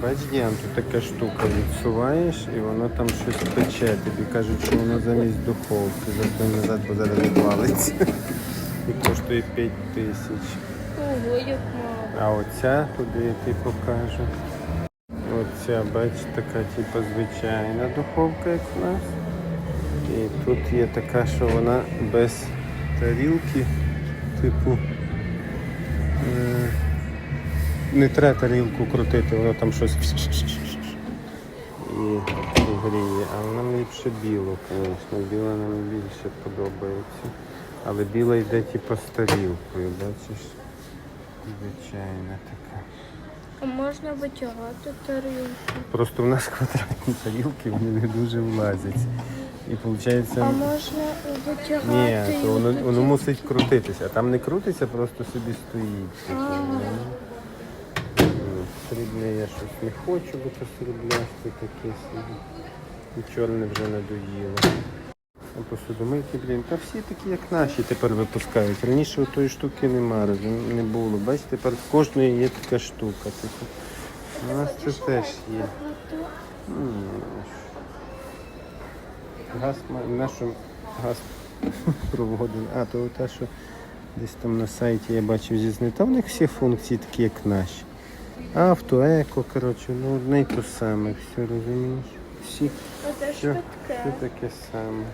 Бач, Діан, тут така штука відсуваєш і воно там щось пече. Тобі кажуть, що воно замість духовки. Зато назад, бо зараз не плавиться. І коштує 5 тисяч. Ого, як мало. А оця туди я ти покажу. Оця, бач, така типу звичайна духовка, як у нас. І тут є така, що вона без тарілки, типу. е, Не треба тарілку крутити, воно там щось і гріє. А нам ліпше білу, звісно. Біла нам більше подобається. Але біла йде типу з тарілкою, бачиш? Звичайна така. А можна витягати тарілку? Просто в нас квадратні тарілки, вони не дуже влазять. І виходить, А можна витягати ні, то воно, воно мусить крутитися, а там не крутиться, просто собі стоїть. таке, Ага. ну. Ну, Срібне я щось не хочу, бо це сріблясте таке собі. І чорне вже надоїло. А посудомийки, блін, та всі такі, як наші тепер випускають. Раніше тої штуки нема, не було. Бачите, тепер в кожної є така штука. Типу. У нас це теж є. Газ нашу газ проводили. А, то те, що десь там на сайті я бачив зі них всі функції такі, як наші. Авто, еко, коротше, ну одне й то саме, все розумієш. Всі все, все таке саме.